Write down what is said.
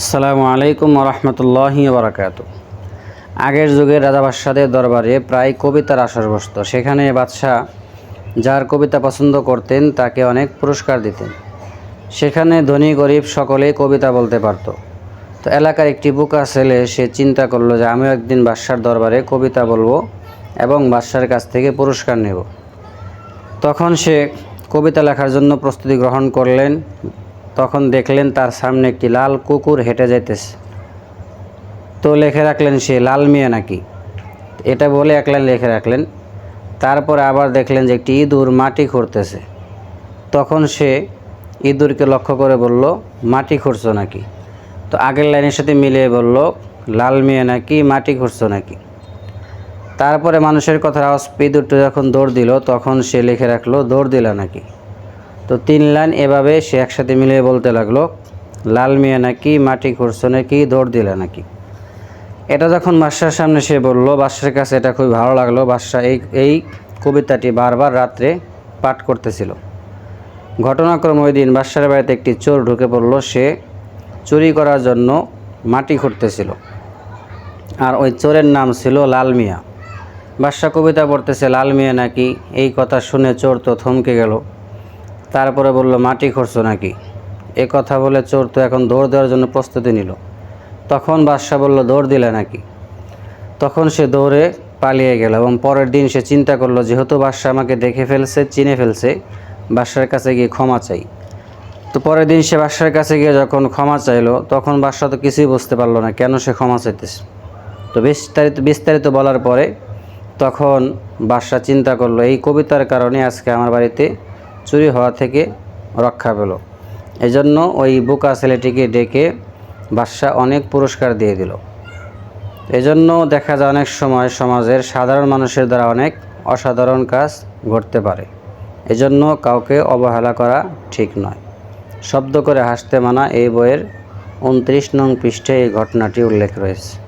আসসালামু আলাইকুম রহমতুল্লাহ বারাকাত আগের যুগে রাজা বাদশাদের দরবারে প্রায় কবিতার আসর বসত। সেখানে বাদশাহ যার কবিতা পছন্দ করতেন, তাকে অনেক পুরস্কার দিতেন। সেখানে ধনী, গরিব সকলেই কবিতা বলতে পারত। তো এলাকার একটি বুকা ছেলে, সে চিন্তা করল যে আমিও একদিন বাদশার দরবারে কবিতা বলব এবং বাদশার কাছ থেকে পুরস্কার নেব। তখন সে কবিতা লেখার জন্য প্রস্তুতি গ্রহণ করলেন। তখন দেখলেন তার সামনে একটি লাল কুকুর হেঁটে যাইতেছে। তো লেখে রাখলেন, সে লাল মিয়া নাকি? এটা বলে এক লাইন লিখে রাখলেন। তারপরে আবার দেখলেন যে একটি ইঁদুর মাটি খুঁড়তেছে। তখন সে ইঁদুরকে লক্ষ্য করে বলল, মাটি খুঁড়ছো নাকি? তো আগের লাইনের সাথে মিলিয়ে বলল, লাল মিয়া নাকি, মাটি খুঁড়ছো নাকি? তারপরে মানুষের কথা ইঁদুরটা যখন দৌড় দিল, তখন সে লিখে রাখল, দৌড় দিলা নাকি? তো তিন লাইন এভাবে সে একসাথে মিলিয়ে বলতে লাগল, লাল মিয়া নাকি মাটি খুঁড়ছো নাকি, দৌড় দিলে নাকি? এটা যখন বাদশার সামনে সে বলল, বাদশার কাছে এটা খুবই ভালো লাগল। বাদশাহ এই এই কবিতাটি বারবার রাত্রে পাঠ করতেছিল। ঘটনাক্রম ওই দিন বাদশার বাড়িতে একটি চোর ঢুকে পড়ল। সে চুরি করার জন্য মাটি খুঁড়তেছিল। আর ওই চোরের নাম ছিল লাল মিয়া। বাদশা কবিতা পড়তেছে, লাল মিয়া নাকি? এই কথা শুনে চোর তো থমকে গেল। তারপরে বলল, মাটি খরচ নাকি? এ কথা বলে চোর তো এখন দৌড় দেওয়ার জন্য প্রস্তুতি নিল। তখন বাদশাহ বলল, দৌড় দিলে নাকি? তখন সে দৌড়ে পালিয়ে গেল এবং পরের দিন সে চিন্তা করল, যেহেতু বাদশাহ আমাকে দেখে ফেলছে, চিনে ফেলছে বাদশার কাছে গিয়ে ক্ষমা চাই। তো পরের দিন সে বাদশার কাছে গিয়ে যখন ক্ষমা চাইলো, তখন বাদশাহ তো কিছুই বুঝতে পারল না, কেন সে ক্ষমা চাইতেছে? তো বিস্তারিত বিস্তারিত বলার পরে তখন বাদশাহ চিন্তা করল, এই কবিতার কারণে আজকে আমার বাড়িতে চুরি হওয়া থেকে রক্ষা পেল। এজন্য ওই বোকা ছেলেটিকে ডেকে বাদশাহ অনেক পুরস্কার দিয়ে দিল। এজন্য দেখা যায় অনেক সময় সমাজের সাধারণ মানুষের দ্বারা অনেক অসাধারণ কাজ ঘটতে পারে। এজন্য কাউকে অবহেলা করা ঠিক নয়। শব্দ করে হাসতে মানা এই বইয়ের উনত্রিশ নং পৃষ্ঠে এই ঘটনাটি উল্লেখ রয়েছে।